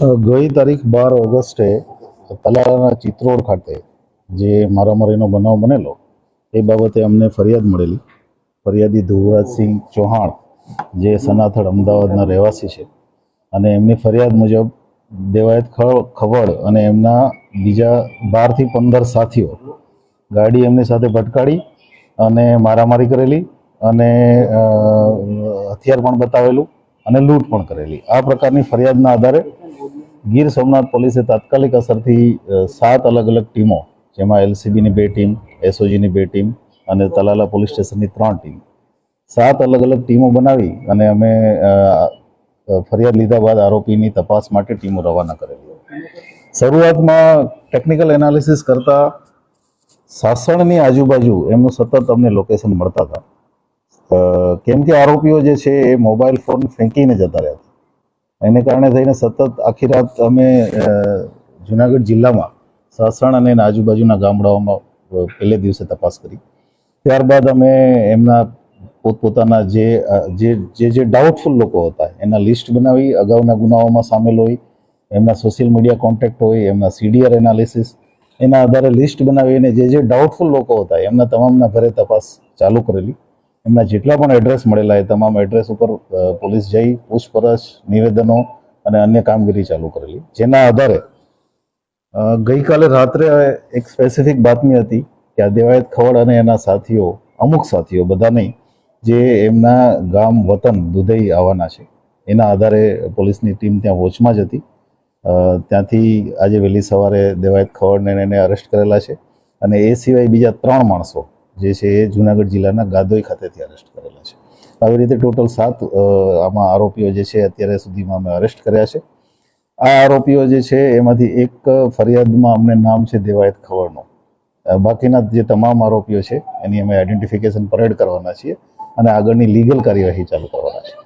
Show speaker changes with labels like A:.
A: ગઈ તારીખ બાર ઓગસ્ટે તલારાના ચિત્રોડ ખાતે જે મારામારીનો બનાવ બનેલો, એ બાબતે અમને ફરિયાદ મળેલી. ફરિયાદી ધ્રુવરાજસિંહ ચૌહાણ, જે સનાથળ અમદાવાદના રહેવાસી છે, અને એમની ફરિયાદ મુજબ દેવાયત ખવડ અને એમના બીજા બારથી પંદર સાથીઓ ગાડી એમની સાથે ભટકાડી અને મારામારી કરેલી અને હથિયાર પણ બતાવેલું અને લૂંટ પણ કરેલી. આ પ્રકારની ફરિયાદના આધારે ગીર સોમનાથ પોલીસે તાત્કાલિક અસરથી સાત અલગ અલગ ટીમો, જેમાં એલસીબીની બે ટીમ, એસઓજીની બે ટીમ અને તલાલા પોલીસ સ્ટેશનની ત્રણ ટીમ, સાત અલગ અલગ ટીમો બનાવી અને અમે ફરિયાદ લીધા બાદ આરોપીની તપાસ માટે ટીમો રવાના કરેલી શરૂઆતમાં ટેકનિકલ એનાલિસિસ કરતા સાસણની આજુબાજુ એમનું સતત અમને લોકેશન મળતા હતા. કેમ કે આરોપીઓ જે છે એ મોબાઈલ ફોન ફેંકીને જતા રહ્યા હતા. એને કારણે થઈને સતત આખી રાત અમે જુનાગઢ જિલ્લામાં સાસણ અને એના આજુબાજુના ગામડાઓમાં પહેલે દિવસે તપાસ કરી. ત્યારબાદ અમે એમના પોતપોતાના જે જે જે ડાઉટફુલ લોકો હતા, એના લિસ્ટ બનાવી, અગાઉના ગુનાઓમાં સામેલ હોય, એમના સોશિયલ મીડિયા કોન્ટેક્ટ હોય, એમના સીડીઆર એનાલિસિસ એના આધારે લિસ્ટ બનાવીને જે જે ડાઉટફુલ લોકો હતા, એમના તમામના ઘરે તપાસ ચાલુ કરેલી. એમના જેટલા પણ એડ્રેસ મળેલા એ તમામ એડ્રેસ ઉપર પોલીસ જઈ, પૂછપરછ, નિવેદનો અને અન્ય કામગીરી ચાલુ કરેલી. જેના આધારે ગઈકાલે રાત્રે એક સ્પેસિફિક બાતમી હતી કે આ દેવાયત ખવડ અને એના સાથીઓ, અમુક સાથીઓ બધા નહીં જે એમના ગામ વતન દુધઈ આવવાના છે, એના આધારે પોલીસની ટીમ ત્યાં વોચમાં જ હતી. ત્યાંથી આજે વહેલી સવારે દેવાયત ખવડને એને અરેસ્ટ કરેલા છે. અને એ સિવાય બીજા ત્રણ માણસો જે છે એ જુનાગઢ જિલ્લાના ગાદોઈ ખાતેથી અરેસ્ટ કરેલા છે. આવી રીતે ટોટલ સાત આમાં આરોપીઓ જે છે અત્યારે સુધીમાં અમે અરેસ્ટ કર્યા છે. આ આરોપીઓ જે છે એમાંથી એક ફરિયાદમાં અમને નામ છે દેવાયત ખવડનું. બાકીના જે તમામ આરોપીઓ છે એની અમે આઈડેન્ટિફિકેશન પરેડ કરવાના છીએ અને આગળની લીગલ કાર્યવાહી ચાલુ કરવાના છે